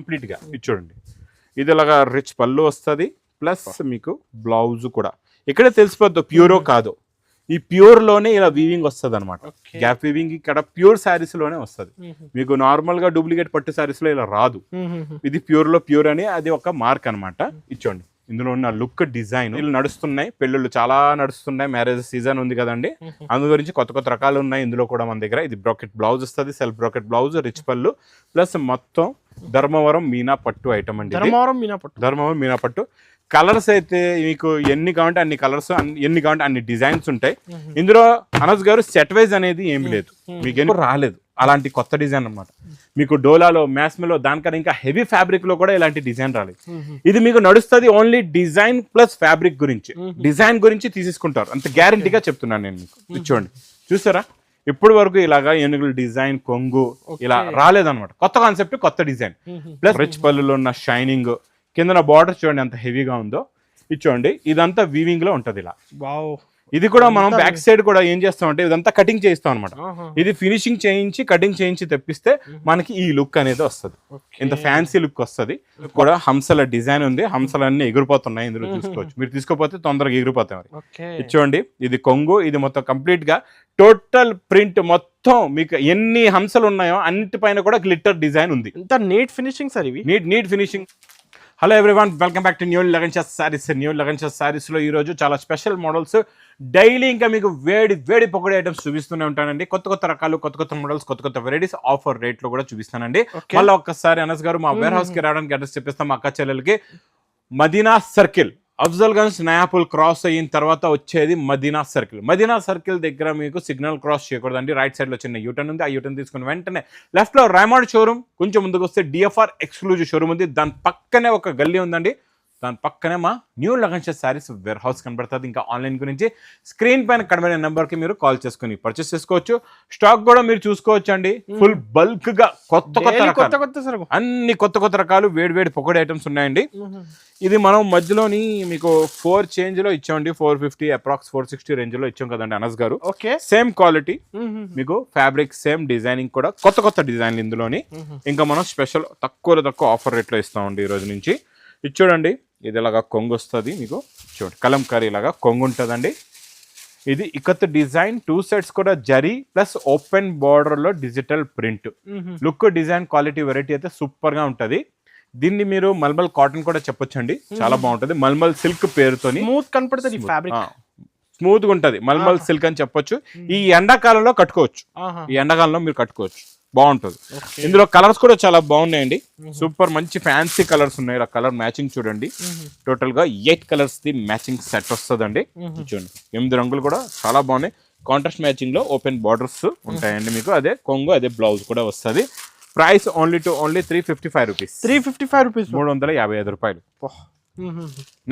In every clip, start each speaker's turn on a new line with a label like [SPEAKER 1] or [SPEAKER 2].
[SPEAKER 1] కంప్లీట్గా ఇది చూడండి. ఇది ఇలాగా రిచ్ పళ్ళు వస్తుంది. ప్లస్ మీకు బ్లౌజ్ కూడా. ఇక్కడే తెలిసిపోద్దు ప్యూరో కాదు. ఈ ప్యూర్లోనే ఇలా వీవింగ్ వస్తుంది అనమాట. గ్యాప్ వీవింగ్ ఇక్కడ ప్యూర్ శారీస్లోనే వస్తుంది మీకు నార్మల్గా డూప్లికేట్ పట్టు శారీస్లో ఇలా రాదు. ఇది ప్యూర్లో ప్యూర్ అని అది ఒక మార్క్ అన్నమాట. ఇచ్చోండి ఇందులో ఉన్న లుక్ డిజైన్ ఇల్లు నడుస్తున్నాయి. పెళ్ళిళ్ళు చాలా నడుస్తున్నాయి. మ్యారేజ్ సీజన్ ఉంది కదండి. అందు గురించి కొత్త కొత్త రకాలు ఉన్నాయి ఇందులో కూడా మన దగ్గర. ఇది బ్రాకెట్ బ్లౌజ్ వస్తుంది. సెల్ఫ్ బ్రాకెట్ బ్లౌజ్ రిచ్ పళ్ళు. ప్లస్ మొత్తం ధర్మవరం మీనా పట్టు ఐటమ్ అండి.
[SPEAKER 2] ధర్మవరం మీనా పట్టు.
[SPEAKER 1] ధర్మవరం మీనా పట్టు. కలర్స్ అయితే మీకు ఎన్ని కావాలంటే అన్ని కలర్స్ ఎన్ని కావాలంటే అన్ని డిజైన్స్ ఉంటాయి. ఇందులో అనస్ గారు సెట్ వైజ్ అనేది ఏమి లేదు. మీకు ఎన్ని రాలేదు? అలాంటి కొత్త డిజైన్ అన్నమాట. మీకు డోలాలో మ్యాస్మలో దానికన్నా ఇంకా హెవీ ఫ్యాబ్రిక్లో కూడా ఇలాంటి డిజైన్ రాలేదు. ఇది మీకు నడుస్తుంది ఓన్లీ డిజైన్ ప్లస్ ఫ్యాబ్రిక్ గురించి. డిజైన్ గురించి తీసేసుకుంటారు. అంత గ్యారంటీగా చెప్తున్నాను నేను మీకు. చూడండి. చూసారా? ఇప్పటి వరకు ఇలాగా ఏనుగుల డిజైన్ కొంగు ఇలా రాలేదన్నమాట. కొత్త కాన్సెప్ట్ కొత్త డిజైన్. ప్లస్ రిచ్ పళ్ళులో ఉన్న షైనింగ్ కింద బార్డర్ చూడండి ఎంత హెవీగా ఉందో. ఇది చూడండి ఇదంతా వీవింగ్లో ఉంటది ఇలా.
[SPEAKER 2] వావ్.
[SPEAKER 1] ఇది కూడా మనం బ్యాక్ సైడ్ కూడా ఏం చేస్తాం అంటే ఇదంతా కటింగ్ చేయిస్తాం అనమాట ఇది ఫినిషింగ్ చేయించి కటింగ్ చేయించి తెప్పిస్తే మనకి ఈ లుక్ అనేది వస్తుంది. ఇంత ఫ్యాన్సీ లుక్ వస్తుంది. కూడా హంసల డిజైన్ ఉంది. హంసలు అన్ని ఎగిరిపోతున్నాయి ఇందులో చూసుకోవచ్చు మీరు తీసుకోపోతే తొందరగా ఎగిరిపోతాయి మరి. చూడండి ఇది కొంగు ఇది మొత్తం కంప్లీట్గా టోటల్ ప్రింట్ మొత్తం మీకు ఎన్ని హంసలు ఉన్నాయో అన్నిటిపైన కూడా గ్లిట్టర్ డిజైన్ ఉంది.
[SPEAKER 2] ఎంత నీట్ ఫినిషింగ్ సార్ ఇవి?
[SPEAKER 1] Neat neat finishing hello everyone welcome back to new Lagan Shahs saris new Lagan Shahs సారీస్లో ఈరోజు చాలా స్పెషల్ మోడల్స్ డైలీ ఇంకా మీకు వేడి వేడి పొగడి ఐటమ్స్ చూపిస్తూనే ఉంటానండి. కొత్త కొత్త రకాలు కొత్త కొత్త మోడల్స్ కొత్త కొత్త వెరైటీస్ ఆఫర్ రేట్లో కూడా చూపిస్తానండి. మళ్ళీ ఒక్కసారి అనస్ గారు మా వేర్ హౌస్కి రావడానికి అడ్రస్ చెప్పిస్తాం మా అక్క చెల్లెలకి. మదీనా సర్కిల్ అఫ్జల్ గంజ్ నయాపుల్ క్రాస్ అయిన తర్వాత వచ్చేది మదీనా సర్కిల్. మదీనా సర్కిల్ దగ్గర మీకు సిగ్నల్ క్రాస్ చేయకూడదండి. రైట్ సైడ్లో చిన్న యూటర్న్ ఉంది. ఆ యూటర్న్ తీసుకుని వెంటనే లెఫ్ట్లో షోరూమ్. కొంచెం ముందుకు వస్తే డిఎఫ్ఆర్ ఎక్స్క్లూజివ్ షోరూమ్ ఉంది. దాని పక్కనే ఒక గల్లీ ఉందండి. దాని పక్కనే మా new Lagansha saris warehouse కనబడుతుంది. ఇంకా ఆన్లైన్ గురించి స్క్రీన్ పైన కనబడే నెంబర్కి మీరు కాల్ చేసుకుని పర్చేస్ చేసుకోవచ్చు. స్టాక్ కూడా మీరు చూసుకోవచ్చు అండి ఫుల్ బల్క్గా కొత్త కొత్త
[SPEAKER 2] కొత్త
[SPEAKER 1] అన్ని కొత్త కొత్త రకాలు వేడి వేడి పొగడి ఐటమ్స్ ఉన్నాయండి. ఇది మనం మధ్యలోని మీకు ఫోర్ చేంజ్లో ఇచ్చామండి. Four fifty approx four sixty రేంజ్లో ఇచ్చాం కదండి అనస్ గారు.
[SPEAKER 2] ఓకే.
[SPEAKER 1] సేమ్ క్వాలిటీ మీకు ఫ్యాబ్రిక్ సేమ్ డిజైనింగ్ కూడా కొత్త కొత్త డిజైన్లు ఇందులోని. ఇంకా మనం స్పెషల్ తక్కువలో తక్కువ ఆఫర్ రేట్లో ఇస్తామండి ఈ రోజు నుంచి. ఇది చూడండి. ఇది ఇలాగా కొంగు వస్తుంది మీకు చూడండి. కలంకారీ లాగా కొంగు ఉంటుందండి ఇది ఇకత్ డిజైన్ టూ సెట్స్ కూడా జరీ ప్లస్ ఓపెన్ బార్డర్లో digital print. Look design quality variety అయితే సూపర్గా ఉంటది. దీన్ని మీరు మల్మల్ కాటన్ కూడా చెప్పొచ్చండి. చాలా బాగుంటది. మల్మల్ సిల్క్ పేరుతోని
[SPEAKER 2] స్మూత్ కనపడుతుంది ఫ్యాబ్రిక్.
[SPEAKER 1] స్మూత్గా ఉంటది మల్మల్ సిల్క్ అని చెప్పొచ్చు. ఈ ఎండాకాలంలో కట్టుకోవచ్చు. ఈ ఎండాకాలంలో మీరు కట్టుకోవచ్చు. బాగుంటుంది. ఇందులో కలర్స్ కూడా చాలా బాగున్నాయండి. సూపర్ మంచి ఫ్యాన్సీ కలర్స్ ఉన్నాయి. ఇలా కలర్ మ్యాచింగ్ చూడండి. టోటల్గా eight colours the matching set వస్తుందండి. చూడండి. ఎనిమిది రంగులు కూడా చాలా బాగున్నాయి. కాంట్రాస్ట్ మ్యాచింగ్లో ఓపెన్ బార్డర్స్ ఉంటాయండి మీకు. అదే కొంగు అదే బ్లౌజ్ కూడా వస్తుంది. Price only two only three fifty five rupees
[SPEAKER 2] three fifty five rupees
[SPEAKER 1] మూడు వందల యాభై ఐదు రూపాయలు.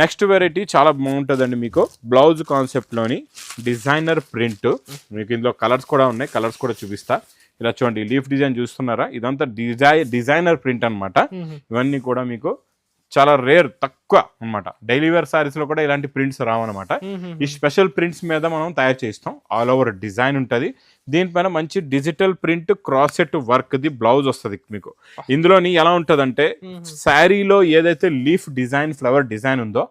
[SPEAKER 1] నెక్స్ట్ వెరైటీ చాలా బాగుంటుందండి మీకు. బ్లౌజ్ కాన్సెప్ట్లోని డిజైనర్ ప్రింట్ మీకు ఇందులో కలర్స్ కూడా ఉన్నాయి. కలర్స్ కూడా చూపిస్తా. ఇలా చూడండి లీఫ్ డిజైన్ చూస్తున్నారా? ఇదంతా డిజై డిజైనర్ ప్రింట్ అన్నమాట. ఇవన్నీ కూడా మీకు చాలా రేర్ తక్కువ అన్నమాట. డైలీ వేర్ సారీస్లో కూడా ఇలాంటి ప్రింట్స్ రావన్నమాట. ఈ స్పెషల్ ప్రింట్స్ మీద మనం తయారు చేస్తాం ఆల్ ఓవర్ డిజైన్ ఉంటుంది. దీనిపైన మంచి digital print cross set work the blouse వస్తుంది మీకు. ఇందులోని ఎలా ఉంటదంటే శారీలో ఏదైతే లీఫ్ డిజైన్ ఫ్లవర్ డిజైన్ ఉందో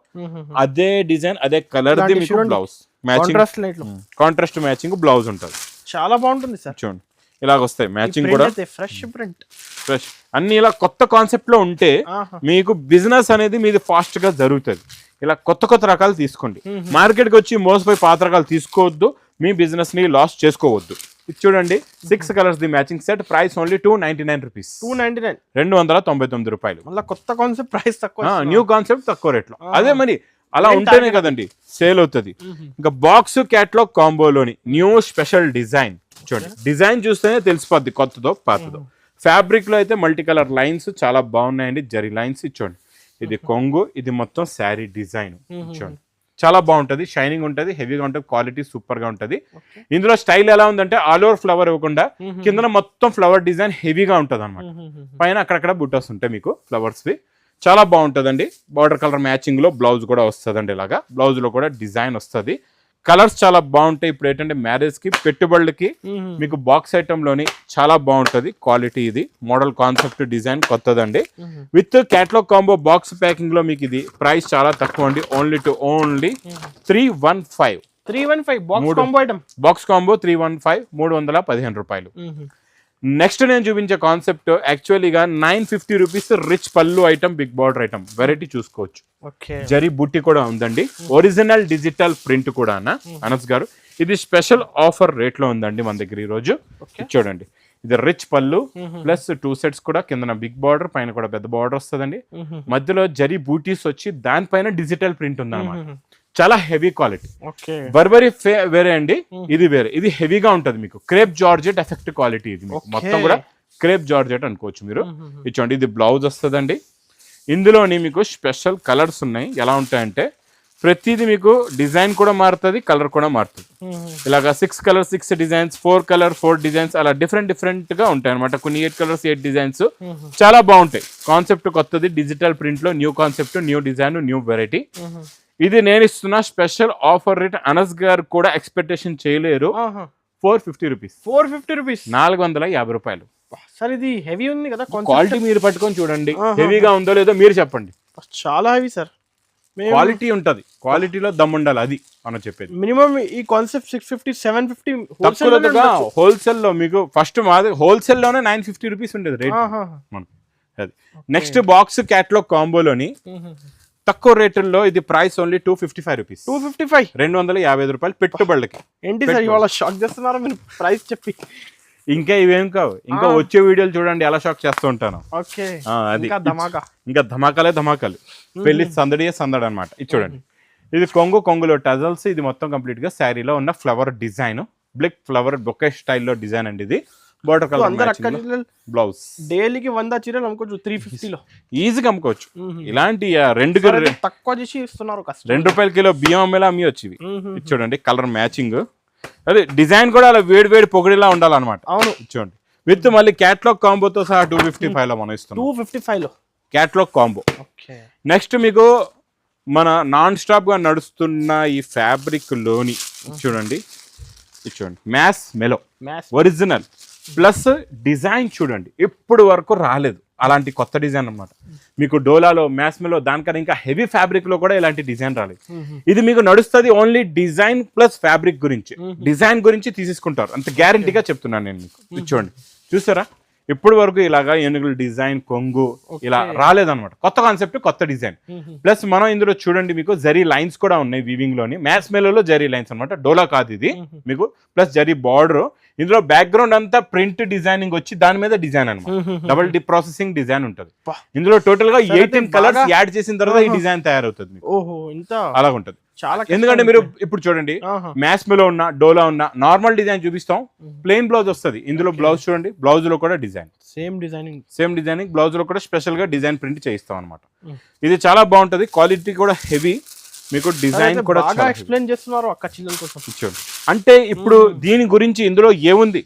[SPEAKER 1] అదే డిజైన్ అదే కలర్ ది మీకు. Blouse. Matching
[SPEAKER 2] contrast
[SPEAKER 1] matching blouse ఉంటుంది.
[SPEAKER 2] చాలా బాగుంటుంది సార్.
[SPEAKER 1] చూడండి. ఇలాగ వస్తాయి మ్యాచింగ్ కూడా.
[SPEAKER 2] ఫ్రెష్ ప్రింట్
[SPEAKER 1] ఫ్రెష్ అన్ని ఇలా కొత్త కాన్సెప్ట్లో ఉంటే మీకు బిజినెస్ అనేది మీది ఫాస్ట్గా జరుగుతుంది. ఇలా కొత్త కొత్త రకాలు తీసుకోండి. మార్కెట్కి వచ్చి మోసపోయి పాత రకాలు తీసుకోవద్దు. మీ బిజినెస్ని లాస్ చేసుకోవద్దు. ఇది చూడండి. Six colours the matching set price only two ninety nine rupees
[SPEAKER 2] two ninety nine
[SPEAKER 1] రెండు వందల తొంభై తొమ్మిది రూపాయలు.
[SPEAKER 2] మళ్ళీ కొత్త కాన్సెప్ట్ ప్రైస్ తక్కువ
[SPEAKER 1] న్యూ కాన్సెప్ట్ తక్కువ రేట్లో. అదే మరి అలా ఉంటేనే కదండి సేల్ అవుతుంది. ఇంకా బాక్స్ క్యాట్లాగ్ కాంబోలోని న్యూ స్పెషల్ డిజైన్ చూడండి. డిజైన్ చూస్తేనే తెలిసిపోద్ది కొత్తదో పాతదో. ఫ్యాబ్రిక్లో అయితే మల్టీ కలర్ లైన్స్ చాలా బాగున్నాయండి. జరీ లైన్స్ చూడండి. ఇది కొంగు ఇది మొత్తం శారీ డిజైన్ చూడండి. చాలా బాగుంటది. షైనింగ్ ఉంటది హెవీగా ఉంటది క్వాలిటీ సూపర్గా ఉంటది ఇందులో స్టైల్ ఎలా ఉందంటే ఆల్ ఓవర్ ఫ్లవర్ ఇవ్వకుండా కింద మొత్తం ఫ్లవర్ డిజైన్ హెవీగా ఉంటది అనమాట పైన అక్కడక్కడ బుట్టస్ ఉంటాయి మీకు ఫ్లవర్స్ వి. చాలా బాగుంటుందండి. బార్డర్ కలర్ మ్యాచింగ్లో బ్లౌజ్ కూడా వస్తుందండి ఇలాగా. బ్లౌజ్లో కూడా డిజైన్ వస్తుంది. కలర్స్ చాలా బాగుంటాయి. ఇప్పుడు ఏంటంటే మ్యారేజ్కి పెట్టుబడులకి మీకు బాక్స్ ఐటమ్లోని చాలా బాగుంటది. క్వాలిటీ ఇది. మోడల్ కాన్సెప్ట్ డిజైన్ కొత్తదండి. విత్ క్యాట్లాగ్ కాంబో బాక్స్ ప్యాకింగ్లో మీకు ఇది ప్రైస్ చాలా తక్కువ అండి. Only two only three one five
[SPEAKER 2] three one five box
[SPEAKER 1] మూడు.
[SPEAKER 2] Combo item
[SPEAKER 1] box combo three one five మూడు వందల పదిహేను రూపాయలు. నెక్స్ట్ నేను చూపించే కాన్సెప్ట్ యాక్చువల్లీగా నైన్ ఫిఫ్టీ రూపీస్ రిచ్ పళ్ళు item big border item. Variety చూసుకోవచ్చు. జరీ బుట్టి కూడా ఉందండి. ఒరిజినల్ డిజిటల్ ప్రింట్ కూడా అన్న అనస్ గారు. ఇది స్పెషల్ ఆఫర్ రేట్లో ఉందండి మన దగ్గర ఈ రోజు చూడండి. ఇది రిచ్ పళ్ళు ప్లస్ టూ సెట్స్ కూడా కింద బిగ్ బార్డర్ పైన కూడా పెద్ద బార్డర్ వస్తుందండి. మధ్యలో జరీ బూటీస్ వచ్చి దానిపైన డిజిటల్ ప్రింట్ ఉందన్నమాట. చాలా హెవీ క్వాలిటీ. బర్బరీ వేరే అండి. ఇది వేరే. ఇది హెవీగా ఉంటది మీకు. క్రేప్ జార్జెట్ ఎఫెక్ట్ క్వాలిటీ ఇది మీకు. మొత్తం కూడా క్రేప్ జార్జెట్ అనుకోవచ్చు మీరు. ఇచ్చోండి ఇది బ్లౌజ్ వస్తుందండి. ఇందులోని మీకు స్పెషల్ కలర్స్ ఉన్నాయి. ఎలా ఉంటాయంటే ప్రతిదీ మీకు డిజైన్ కూడా మారుతుంది కలర్ కూడా మారుతుంది. ఇలాగా six colour six designs four colour four designs అలా డిఫరెంట్ డిఫరెంట్గా ఉంటాయి అనమాట కొన్ని ఎయిట్ కలర్స్ ఎయిట్ డిజైన్స్. చాలా బాగుంటాయి. కాన్సెప్ట్ కొత్తది. డిజిటల్ ప్రింట్లో new concept new design new variety. ఇది నేను ఇస్తున్న స్పెషల్ ఆఫర్ రేట్ అనస్ గారు కూడా ఎక్స్పెక్టేషన్ చేయలేరు. Four fifty rupees.
[SPEAKER 2] Four fifty rupees.
[SPEAKER 1] నాలుగు వందల యాభై రూపాయలు.
[SPEAKER 2] సార్ ఇది హెవీ ఉంది కదా
[SPEAKER 1] క్వాలిటీ మీరు పట్టుకొని చూడండి. హెవీగా ఉందో లేదో మీరు చెప్పండి.
[SPEAKER 2] చాలా హెవీ సార్
[SPEAKER 1] క్వాలిటీ ఉంటది. క్వాలిటీలో దమ్ ఉండాలి అది మనం చెప్పేది.
[SPEAKER 2] మినిమం ఈ concept six fifty seven fifty
[SPEAKER 1] హోల్సేల్లో మీకు ఫస్ట్ మాది హోల్సేల్లోనే నైన్ ఫిఫ్టీ రూపీస్ ఉండేది రేట్ మనకు. అది. నెక్స్ట్ బాక్స్ క్యాట్లాగ్ కాంబోలోని తక్కువ రేటుల్లో ఇది price only two fifty five rupees.
[SPEAKER 2] Two fifty five.
[SPEAKER 1] రెండు వందల యాభై ఐదు రూపాయలు పెట్టుబడులకి.
[SPEAKER 2] ఏంటి సార్ ఇవాళ షాక్ చేస్తున్నారా? మీరు ప్రైస్ చెప్పి.
[SPEAKER 1] ఇంకా ఇవేం కావు. ఇంకా వచ్చే వీడియోలు చూడండి ఎలా షాక్ చేస్తూ ఉంటాను. అది
[SPEAKER 2] ఇంకా
[SPEAKER 1] ధమాకాలే ధమాకాలు. పెళ్ళి సందడియే సందడి అనమాట ఇది చూడండి. ఇది కొంగు కొంగులో టజల్స్. ఇది మొత్తం కంప్లీట్గా శారీలో ఉన్న ఫ్లవర్ డిజైన్ బ్లిక్ ఫ్లవర్ బొకే స్టైల్లో డిజైన్ అండి ఇది. బోర్డర్ కలర్
[SPEAKER 2] అందరు అక్కడ
[SPEAKER 1] బ్లౌజ్
[SPEAKER 2] డైలీకి వంద చీరలు అమ్ముకోవచ్చు త్రీ ఫిఫ్టీలో
[SPEAKER 1] ఈజీగా అమ్ముకోవచ్చు. ఇలాంటి రెండు
[SPEAKER 2] తక్కువ చేసి ఇస్తున్నారు
[SPEAKER 1] రెండు రూపాయల కిలో బియ్యం అమ్మేలా అమ్మవచ్చు ఇవి ఇది చూడండి కలర్ మ్యాచింగ్ అదే డిజైన్ కూడా అలా వేడి వేడి పొగిడిలా ఉండాలన్నమాట.
[SPEAKER 2] అవును.
[SPEAKER 1] చూడండి. విత్ మళ్ళీ క్యాట్లాగ్ కాంబోతో సహా టూ ఫిఫ్టీ ఫైవ్లో మనం ఇస్తున్నాం.
[SPEAKER 2] టూ ఫిఫ్టీ ఫైవ్లో.
[SPEAKER 1] క్యాట్లాగ్ కాంబో నెక్స్ట్ మీకు మన నాన్ స్టాప్గా నడుస్తున్న ఈ ఫ్యాబ్రిక్లోని చూడండి. చూడండి. మ్యాస్ మెలో
[SPEAKER 2] మ్యాథ్స్
[SPEAKER 1] ఒరిజినల్ ప్లస్ డిజైన్ చూడండి ఇప్పుడు వరకు రాలేదు. అలాంటి కొత్త డిజైన్ అన్నమాట. మీకు డోలాలో మ్యాస్మెలో దానికన్నా ఇంకా హెవీ ఫ్యాబ్రిక్లో కూడా ఇలాంటి డిజైన్ రాలేదు. ఇది మీకు నడుస్తుంది ఓన్లీ డిజైన్ ప్లస్ ఫ్యాబ్రిక్ గురించి. డిజైన్ గురించి తీసేసుకుంటారు. అంత గ్యారంటీగా చెప్తున్నాను నేను మీకు. చూడండి. చూసారా? ఇప్పుడు వరకు ఇలాగా ఏనుగుల డిజైన్ కొంగు ఇలా రాలేదన్నమాట. కొత్త కాన్సెప్ట్ కొత్త డిజైన్. ప్లస్ మనం ఇందులో చూడండి మీకు జరీ లైన్స్ కూడా ఉన్నాయి వీవింగ్లోని. మ్యాథ్స్ మేలలో జరీ లైన్స్ అన్నమాట. డోలా కాదు ఇది. మీకు ప్లస్ జరీ బార్డర్. ఇందులో బ్యాక్గ్రౌండ్ అంతా ప్రింట్ డిజైనింగ్ వచ్చి దాని మీద డిజైన్ అనమాట డబుల్ డి ప్రాసెసింగ్ డిజైన్ ఉంటుంది. ఇందులో
[SPEAKER 2] టోటల్గా
[SPEAKER 1] ఎయిటీన్ కలర్స్ యాడ్ చేసిన తర్వాత ఈ డిజైన్ తయారవుతుంది మీకు.
[SPEAKER 2] ఓహో ఇంత
[SPEAKER 1] అలాగ ఉంటుంది
[SPEAKER 2] చాలా
[SPEAKER 1] ఎందుకంటే మీరు ఇప్పుడు చూడండి మ్యాథ్స్ మేలో ఉన్న డోలా ఉన్న నార్మల్ డిజైన్ చూపిస్తాం. ప్లెయిన్ బ్లౌజ్ వస్తుంది. ఇందులో బ్లౌజ్ చూడండి బ్లౌజ్లో కూడా design
[SPEAKER 2] same designing
[SPEAKER 1] same designing బ్లౌజ్లో కూడా స్పెషల్గా డిజైన్ ప్రింట్ చేయిస్తాం అనమాట ఇది చాలా బాగుంటది క్వాలిటీ కూడా హెవీ మీకు డిజైన్ కూడా
[SPEAKER 2] బాగా. ఎక్స్ప్లెయిన్ చేస్తున్నారు అక్క చిల్లల కోసం.
[SPEAKER 1] చూడండి. అంటే ఇప్పుడు దీని గురించి ఇందులో ఏముంది?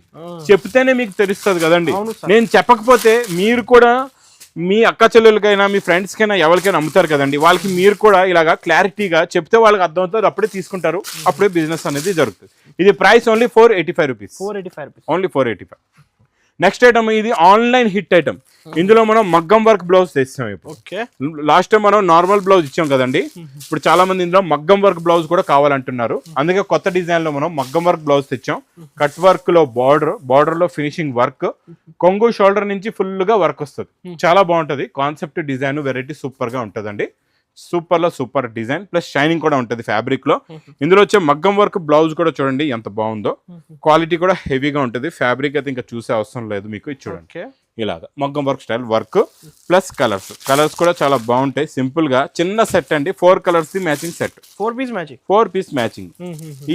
[SPEAKER 1] చెప్తేనే మీకు తెలుస్తుంది కదండి. నేను చెప్పకపోతే మీరు కూడా మీ అక్క చెల్లెలకైనా మీ ఫ్రెండ్స్ కైనా ఎవరికైనా అమ్ముతారు కదండి. వాళ్ళకి మీరు కూడా ఇలాగా క్లారిటీగా చెప్తే వాళ్ళకి అర్థమవుతుంది. అప్పుడే తీసుకుంటారు. అప్పుడే బిజినెస్ అనేది జరుగుతుంది. ఇది price only four eighty five rupees
[SPEAKER 2] four eighty five rupees
[SPEAKER 1] only four eighty five next item ఇది ఆన్లైన్ హిట్ ఐటమ్ ఇందులో మనం మగ్గం వర్క్ బ్లౌజ్ తెస్తాం ఇప్పుడు.
[SPEAKER 2] ఓకే.
[SPEAKER 1] లాస్ట్ టైం మనం నార్మల్ బ్లౌజ్ ఇచ్చాం కదండి. ఇప్పుడు చాలా మంది ఇందులో మగ్గం వర్క్ బ్లౌజ్ కూడా కావాలంటున్నారు. అందుకే కొత్త డిజైన్లో మనం మగ్గం వర్క్ బ్లౌజ్ తెచ్చాం. కట్ వర్క్లో బార్డర్ బార్డర్లో ఫినిషింగ్ వర్క్ కొంగు షోల్డర్ నుంచి ఫుల్గా వర్క్ వస్తుంది. చాలా బాగుంటది. కాన్సెప్ట్ డిజైన్ వెరైటీ సూపర్గా ఉంటదండి. సూపర్లో సూపర్ డిజైన్ ప్లస్ షైనింగ్ కూడా ఉంటది ఫ్యాబ్రిక్లో ఇందులో వచ్చే మగ్గం వర్క్ బ్లౌజ్ కూడా చూడండి ఎంత బాగుందో. క్వాలిటీ కూడా హెవీగా ఉంటది. ఫ్యాబ్రిక్ అయితే ఇంకా చూసే అవసరం లేదు మీకు ఇది చూడండి. ఇలాగా మగ్గం work style work plus colours. Colours కూడా చాలా బాగుంటాయి. సింపుల్గా చిన్న సెట్ అండి. Four colours the matching set.
[SPEAKER 2] Four piece matching?
[SPEAKER 1] Four piece matching.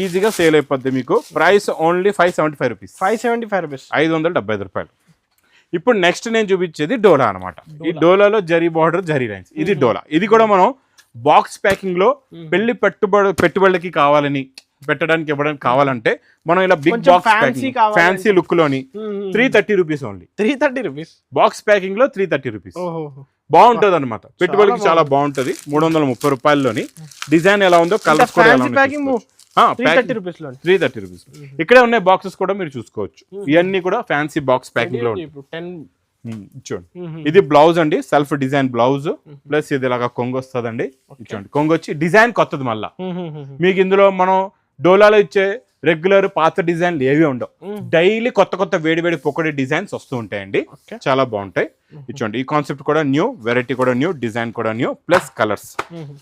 [SPEAKER 1] ఈజీగా సేల్ అయిపోద్ది మీకు. Price only five seventy five rupees.
[SPEAKER 2] Five seventy five rupees.
[SPEAKER 1] ఐదు వందల డెబ్బై ఐదు రూపాయలు. ఇప్పుడు నెక్స్ట్ నేను చూపించేది డోలా అన్నమాట. ఈ డోలాలో జరీ బార్డర్ జరీ లైన్స్. ఇది డోలా. ఇది కూడా మనం బాక్స్ ప్యాకింగ్లో పెళ్ళి పెట్టుబడి పెట్టుబడులకి కావాలని పెట్టడానికి ఇవ్వడానికి కావాలంటే మనం ఇలా big box packing. Fancy లుక్లోని three thirty rupees only
[SPEAKER 2] three thirty rupees
[SPEAKER 1] box ప్యాకింగ్లో three thirty rupees బాగుంటది అనమాట పెట్టుబడికి చాలా బాగుంటది. మూడు వందల ముప్పై రూపాయల్లోని. డిజైన్ ఎలా ఉందో కలర్స్ కూడా ఎలా
[SPEAKER 2] త్రీ థర్టీ రూపీస్లో
[SPEAKER 1] త్రీ థర్టీ రూపీస్ ఇక్కడే ఉన్నాయి బాక్సెస్ కూడా మీరు చూసుకోవచ్చు. ఇవన్నీ కూడా ఫ్యాన్సీ బాక్స్
[SPEAKER 2] ప్యాకింగ్లో టెన్
[SPEAKER 1] ఉమ్, చూడండి. ఇది బ్లౌజ్ అండి సెల్ఫ్ డిజైన్ బ్లౌజ్ ప్లస్ ఇది ఇలాగా కొంగు వస్తుందండి. చూడండి కొంగు వచ్చి డిజైన్ కొత్తది మళ్ళా. మీకు ఇందులో మనం డోలాలో ఇచ్చే రెగ్యులర్ పాత డిజైన్లు ఏవి ఉండవు. డైలీ కొత్త కొత్త వేడి వేడి పొక్కడి డిజైన్స్ వస్తూ ఉంటాయండి. చాలా బాగుంటాయి. ఇచ్చోండి ఈ కాన్సెప్ట్ కూడా న్యూ వెరైటీ కూడా న్యూ డిజైన్ కూడా న్యూ ప్లస్ కలర్స్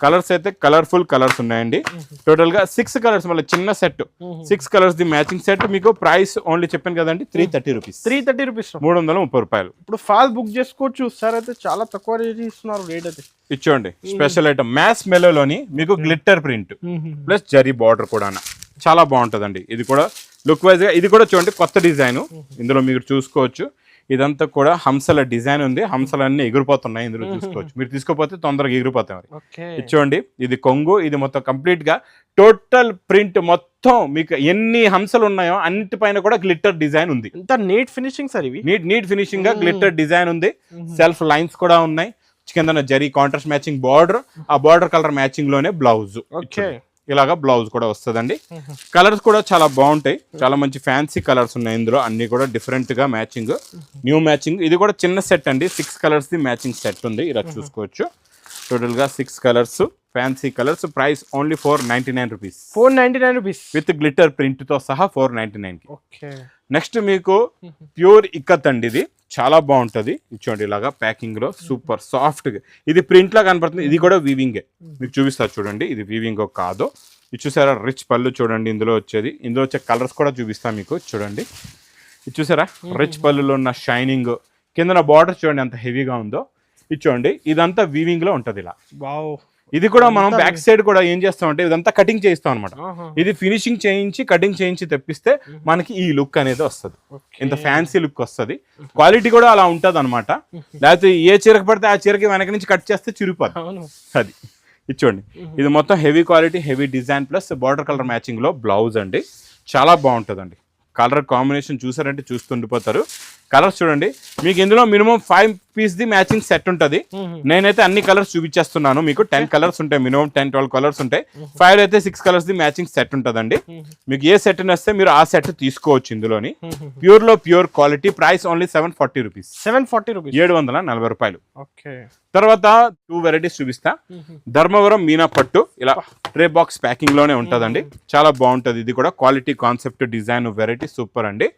[SPEAKER 1] కలర్స్ అయితే కలర్ఫుల్ కలర్స్ ఉన్నాయండి. టోటల్గా సిక్స్ కలర్స్ మళ్ళీ చిన్న set six colours the matching set మీకు ప్రైస్ ఓన్లీ చెప్పాను కదండి three thirty rupees
[SPEAKER 2] three thirty rupees
[SPEAKER 1] మూడు వందల ముప్పై రూపాయలు.
[SPEAKER 2] ఇప్పుడు ఫాల్ బుక్ చేసుకోవచ్చు సార్ అయితే చాలా తక్కువ రేట్ ఇస్తున్నారు రేట్ అయితే.
[SPEAKER 1] ఇచ్చోండి స్పెషల్ ఐటమ్ మ్యాథ్స్ మెలోలోని మీకు glitter print plus zari border కూడా చాలా బాగుంటుందండి. ఇది కూడా లుక్ వైజ్గా ఇది కూడా చూడండి కొత్త డిజైన్ ఇందులో మీరు చూసుకోవచ్చు. ఇదంతా కూడా హంసల డిజైన్ ఉంది. హంసలన్నీ ఎగిరిపోతున్నాయి ఇందులో చూసుకోవచ్చు. మీరు తీసుకోపోతే తొందరగా ఎగిరిపోతాయి మరి. చూడండి ఇది కొంగు ఇది మొత్తం కంప్లీట్గా టోటల్ ప్రింట్ మొత్తం మీకు ఎన్ని హంసలు ఉన్నాయో అన్నిటిపైన కూడా గ్లిట్టర్ డిజైన్ ఉంది.
[SPEAKER 2] నీట్ ఫినిషింగ్ సార్ ఇవి?
[SPEAKER 1] నీట్ నీట్ ఫినిషింగ్గా గ్లిట్టర్ డిజైన్ ఉంది. సెల్ఫ్ లైన్స్ కూడా ఉన్నాయి. కింద జరీ కాంట్రాస్ట్ మ్యాచింగ్ బార్డర్ ఆ బార్డర్ కలర్ మ్యాచింగ్లోనే బ్లౌజ్
[SPEAKER 2] ఓకే.
[SPEAKER 1] ఇలాగా బ్లౌజ్ కూడా వస్తుందండి. కలర్స్ కూడా చాలా బాగుంటాయి. చాలా మంచి ఫ్యాన్సీ కలర్స్ ఉన్నాయి ఇందులో. అన్ని కూడా డిఫరెంట్గా మ్యాచింగ్ న్యూ మ్యాచింగ్ ఇది కూడా చిన్న సెట్ అండి. Six colours the matching set ఉంది. ఇలా చూసుకోవచ్చు. టోటల్గా six colours fancy colours price only four ninety nine rupees
[SPEAKER 2] four ninety nine rupees
[SPEAKER 1] with glitter ప్రింట్తో సహా ఫోర్ నైన్టీ నైన్ నెక్స్ట్ మీకు ప్యూర్ ఇక్కత్ అండి ఇది. చాలా బాగుంటది. ఇచ్చోండి ఇలాగా ప్యాకింగ్లో సూపర్ సాఫ్ట్గా. ఇది ప్రింట్లా కనపడుతుంది. ఇది కూడా వీవింగే మీకు చూపిస్తారు చూడండి. ఇది వీవింగ్ కాదు. ఇది చూసారా? రిచ్ పళ్ళు చూడండి. ఇందులో వచ్చేది. ఇందులో వచ్చే కలర్స్ కూడా చూపిస్తాను మీకు. చూడండి. ఇది చూసారా? రిచ్ పళ్ళులో ఉన్న షైనింగ్ కింద బార్డర్ చూడండి ఎంత హెవీగా ఉందో. ఇది చూడండి ఇదంతా వీవింగ్లో ఇలా.
[SPEAKER 2] వావ్
[SPEAKER 1] ఇది కూడా మనం బ్యాక్ సైడ్ కూడా ఏం చేస్తామంటే ఇదంతా కటింగ్ చేయిస్తాం అనమాట ఇది ఫినిషింగ్ చేయించి కటింగ్ చేయించి తెప్పిస్తే మనకి ఈ లుక్ అనేది వస్తుంది. ఇంత ఫ్యాన్సీ లుక్ వస్తుంది. క్వాలిటీ కూడా అలా ఉంటది అనమాట లేకపోతే ఏ చీరకు పడితే ఆ చీరకి వెనక నుంచి కట్ చేస్తే చిరిగిపోదు
[SPEAKER 2] అవును.
[SPEAKER 1] అది. ఇది చూడండి. ఇది మొత్తం heavy quality heavy design plus border colour మ్యాచింగ్లో blouse అండి. చాలా బాగుంటుందండి. కలర్ కాంబినేషన్ చూసారంటే చూస్తుండిపోతారు. కలర్స్ చూడండి. మీకు ఇందులో minimum five piece the matching set ఉంటుంది. నేనైతే అన్ని కలర్స్ చూపించేస్తున్నాను మీకు టెన్ కలర్స్ ఉంటాయి. మినిమం టెన్ ట్వెల్వ్ కలర్స్ ఉంటాయి. ఫైవ్ అయితే six colours the matching set ఉంటుందండి. మీకు ఏ సెట్ వస్తే మీరు ఆ సెట్ తీసుకోవచ్చు ఇందులోని. ప్యూర్లో pure quality price only seven forty rupees
[SPEAKER 2] seven forty rupees
[SPEAKER 1] ఏడు వందల నలభై రూపాయలు.
[SPEAKER 2] ఓకే.
[SPEAKER 1] తర్వాత టూ వెరైటీస్ చూపిస్తా. ధర్మవరం మీనా పట్టు. ఇలా ట్రే బాక్స్ ప్యాకింగ్లోనే ఉంటుందండి. చాలా బాగుంటుంది. ఇది కూడా quality concept design variety super అండి.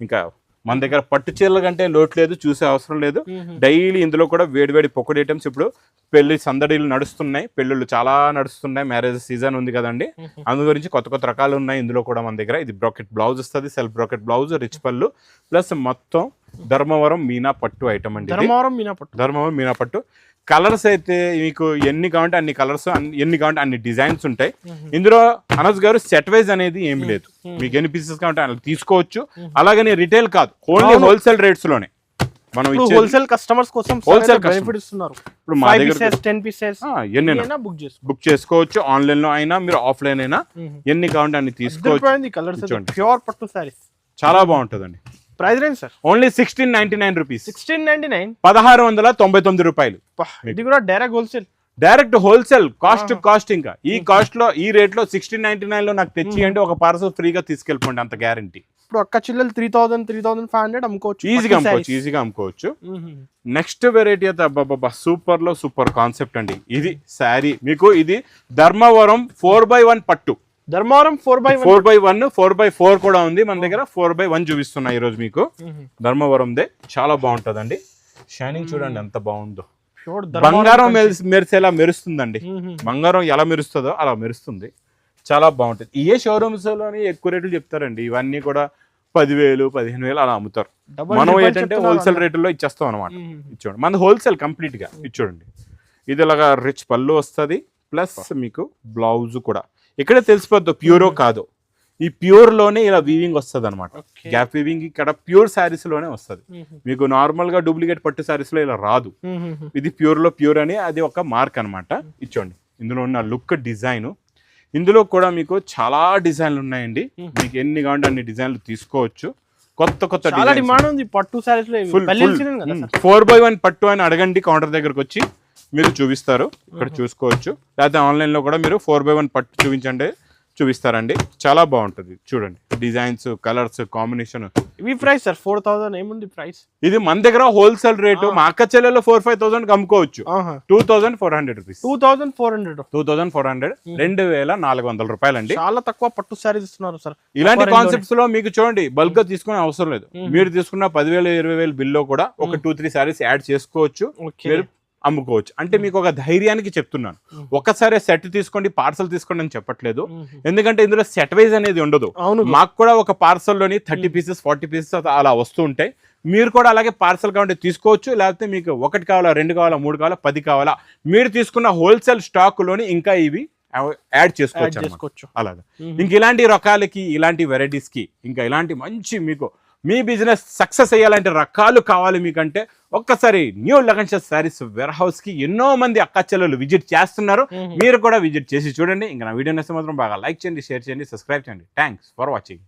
[SPEAKER 1] ఇంకా మన దగ్గర పట్టు చీరల కంటే లోటు లేదు చూసే అవసరం లేదు. డైలీ ఇందులో కూడా వేడివేడి పొక్కడి ఐటమ్స్ ఇప్పుడు పెళ్ళి సందడిలు నడుస్తున్నాయి. పెళ్ళిళ్ళు చాలా నడుస్తున్నాయి. మ్యారేజ్ సీజన్ ఉంది కదండి. అందు గురించి కొత్త కొత్త రకాలు ఉన్నాయి ఇందులో కూడా మన దగ్గర. ఇది బ్రాకెట్ బ్లౌజ్ వస్తుంది సెల్ఫ్ బ్రాకెట్ బ్లౌజ్ రిచ్ పళ్ళు. ప్లస్ మొత్తం ధర్మవరం మీనా పట్టు ఐటమ్ అండి.
[SPEAKER 2] ధర్మవరం మీనాపట్టు
[SPEAKER 1] ధర్మవరం మీనా పట్టు. కలర్స్ అయితే మీకు ఎన్ని కావాలంటే అన్ని కలర్స్ ఎన్ని కావాలంటే అన్ని డిజైన్స్ ఉంటాయి. ఇందులో అనస్ గారు సెట్ వైజ్ అనేది ఏమి లేదు. మీకు ఎన్ని పీసెస్ కావాలంటే అలా తీసుకోవచ్చు. అలాగని రిటైల్ కాదు ఓన్లీ హోల్సేల్ రేట్స్లోనే. మనం
[SPEAKER 2] హోల్సేల్ కస్టమర్స్ కోసం
[SPEAKER 1] Wholesale
[SPEAKER 2] బెనిఫిట్ ఇస్తున్నారు.
[SPEAKER 1] ఇప్పుడు మా దగ్గర
[SPEAKER 2] టెన్ పీసెస్
[SPEAKER 1] ఎన్ని
[SPEAKER 2] బుక్ చేసుకో.
[SPEAKER 1] బుక్ చేసుకోవచ్చు ఆన్లైన్లో అయినా మీరు ఆఫ్లైన్ అయినా ఎన్ని కావాలంటే అన్ని తీసుకోవచ్చు.
[SPEAKER 2] కలర్స్. ప్యూర్ పట్టు సారీస్
[SPEAKER 1] చాలా బాగుంటుందండి.
[SPEAKER 2] Price range sir?
[SPEAKER 1] Only sixteen ninety nine rupees.
[SPEAKER 2] Sixteen ninety nine?
[SPEAKER 1] పదహారు వందల తొంభై తొమ్మిది రూపాయలు.
[SPEAKER 2] ఇది కూడా direct wholesale
[SPEAKER 1] direct wholesale cost cost ఇంకా. ఈ కాస్ట్లో ఈ రేట్లో సిక్స్టీన్ నైన్టీ నైన్లో నాకు తెచ్చి అంటే ఒక పార్సల్ ఫ్రీగా తీసుకెళ్ళిపోండి అంత గ్యారంటీ
[SPEAKER 2] ఇప్పుడు అక్క చిల్లలు three thousand three thousand five hundred అమ్ముకోవచ్చు
[SPEAKER 1] ఈజీగా అమ్ముకోవచ్చు ఈజీగా అమ్ముకోవచ్చు. నెక్స్ట్ వెరైటీ అయితే అబ్బాబ్బా సూపర్లో సూపర్ కాన్సెప్ట్ అండి. ఇది శారీ మీకు ఇది ధర్మవరం ఫోర్ బై వన్ పట్టు.
[SPEAKER 2] Dharmavaram four by
[SPEAKER 1] four by one four by four కూడా ఉంది. మన దగ్గర ఫోర్ బై వన్ చూపిస్తున్నా ఈ రోజు మీకు ధర్మవరందే చాలా బాగుంటదండి. షైనింగ్ చూడండి ఎంత బాగుందో. బంగారం మెరిసి- మెరిసేలా మెరుస్తుందండి. బంగారం ఎలా మెరుస్తుందో అలా మెరుస్తుంది. చాలా బాగుంటుంది. ఏ షోరూమ్స్లోని ఎక్కువ రేట్లు చెప్తారండి. ఇవన్నీ కూడా పదివేలు పదిహేను వేలు అలా అమ్ముతారు. మనం ఏంటంటే హోల్సేల్ రేట్లలో ఇచ్చేస్తాం అనమాట ఇచ్చోండి మన హోల్సేల్ కంప్లీట్గా. ఇచ్చోండి ఇది ఇలాగా రిచ్ పళ్ళు వస్తుంది. ప్లస్ మీకు బ్లౌజ్ కూడా. ఇక్కడే తెలిసిపోద్దు ప్యూరో కాదు. ఈ ప్యూర్లోనే ఇలా వీవింగ్ వస్తుంది అనమాట. గ్యాప్ వీవింగ్ ఇక్కడ ప్యూర్ శారీస్లోనే వస్తుంది మీకు నార్మల్గా డూప్లికేట్ పట్టు శారీస్లో ఇలా రాదు. ఇది ప్యూర్లో ప్యూర్ అని అది ఒక మార్క్ అన్నమాట. ఇచ్చోండి. ఇందులో ఉన్న లుక్ డిజైన్. ఇందులో కూడా మీకు చాలా డిజైన్లు ఉన్నాయండి మీకు ఎన్ని కావాలంటే అన్ని డిజైన్లు తీసుకోవచ్చు. కొత్త కొత్త
[SPEAKER 2] చాలా డిమాండ్ ఉంది పట్టు సారీస్
[SPEAKER 1] ఫోర్ బై వన్ పట్టు అని అడగండి కౌంటర్ దగ్గరకు వచ్చి మీరు చూపిస్తారు. ఇక్కడ చూసుకోవచ్చు. లేకపోతే ఆన్లైన్లో కూడా మీరు ఫోర్ బై వన్ పట్టు చూపించండి. చూపిస్తారండి. చాలా బాగుంటుంది. చూడండి. Designs colours combination.
[SPEAKER 2] ఇవి ప్రైస్ సార్? ఫోర్ థౌసండ్ ఏముంది ప్రైస్?
[SPEAKER 1] ఇది మన దగ్గర హోల్సేల్ రేటు. మా అక్క చెల్లెల్లో ఫోర్ ఫైవ్ థౌసండ్ అమ్ముకోవచ్చు two thousand four hundred rupees.
[SPEAKER 2] Two thousand four hundred.
[SPEAKER 1] Two thousand four hundred. రెండు వేల నాలుగు వందల రూపాయలండి.
[SPEAKER 2] చాలా తక్కువ పట్టు శారీస్ ఇస్తున్నారు సార్.
[SPEAKER 1] ఇలాంటి కాన్సెప్ట్స్లో మీకు చూడండి బల్క్గా తీసుకునే అవసరం లేదు. మీరు తీసుకున్న పదివేలు ఇరవై వేలు బిల్లో కూడా ఒక టూ త్రీ సారీస్ యాడ్ చేసుకోవచ్చు. మీరు అమ్ముకోవచ్చు. అంటే మీకు ఒక ధైర్యానికి చెప్తున్నాను. ఒక్కసారి సెట్ తీసుకోండి పార్సల్ తీసుకోండి అని చెప్పట్లేదు. ఎందుకంటే ఇందులో సెట్ వైజ్ అనేది ఉండదు.
[SPEAKER 2] అవును
[SPEAKER 1] మాకు కూడా ఒక పార్సల్లోని థర్టీ పీసెస్ ఫార్టీ పీసెస్ అలా వస్తూ ఉంటాయి. మీరు కూడా అలాగే పార్సల్ కావాలంటే తీసుకోవచ్చు. లేకపోతే మీకు ఒకటి కావాలా రెండు కావాలా మూడు కావాలా పది కావాలా మీరు తీసుకున్న హోల్సేల్ స్టాక్లోని ఇంకా ఇవి యాడ్ చేసుకోవచ్చు అలాగా. ఇంక ఇలాంటి రకాలకి ఇలాంటి వెరైటీస్కి ఇంకా ఇలాంటి మంచి మీకు మీ బిజినెస్ సక్సెస్ అయ్యాలంటే రకాలు కావాలి మీకంటే ఒక్కసారి న్యూ లగన్ శారీస్ వేర్ హౌస్కి ఎన్నో మంది అక్క చెల్లెలు విజిట్ చేస్తున్నారు. మీరు కూడా విజిట్ చేసి చూడండి. ఇంకా నా వీడియో నచ్చితే మాత్రం బాగా లైక్ చేయండి షేర్ చేయండి సబ్స్క్రైబ్ చేయండి. Thanks for watching.